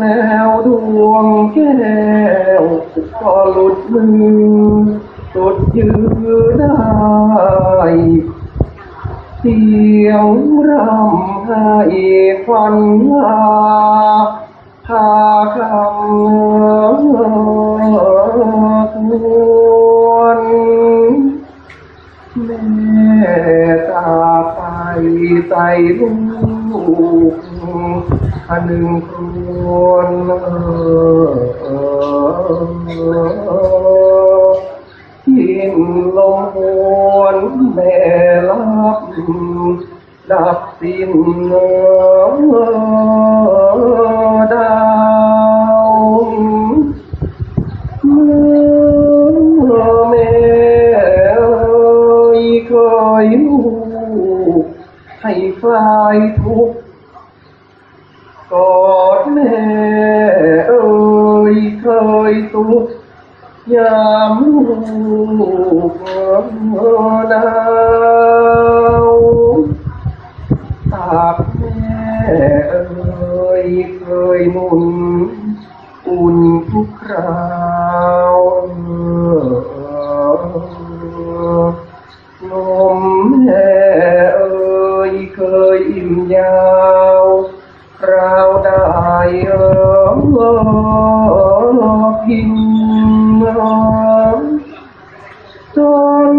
แล้วดวงแก้วก็หลุดมือสุดยือได้เสียงรำไห้ควันลา พาคำควรแม่ตาไปใจลูกอันหนึ่งครวนยินลมหวนแม่ลับดับสิ้นดา เคยลูกให้ฝ่ายทุกข์กอดแม่เอ่ยเคยสุขยามลูกหนาวตากแม่เอ่ยเคยหมุนอุ่น ยอิ่มยาวราวได้เอ่ยกินจน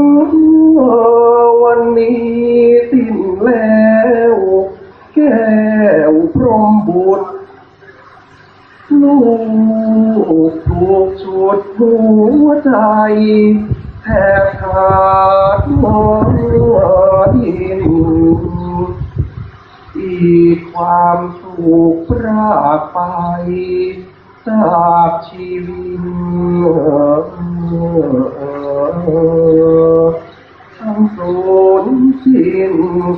วันนี้สิ้นแล้วแก้วพรหมบุตรลูกถูกชุดหัวใจแทบขาดมอดิน ความสุขพรากไปจากชีวิตทั้งสูญสิ้น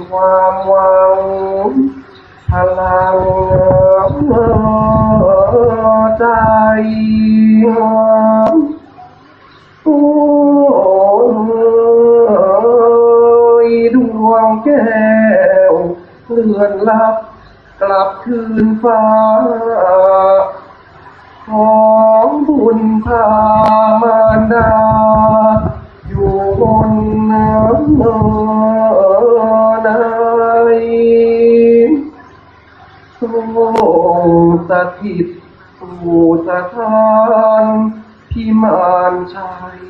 ความหวังพลังใจโอ้ยดวงแก้ เลื่อนลับ กลับคืนฟ้า ของบุญพามารดา อยู่บนน้ำเนินยทรงสถิตสู่สถานพิมานชัย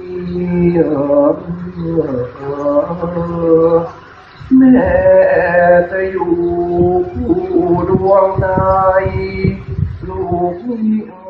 แม่จะอยู่ผู้ดวงใจลูกนี้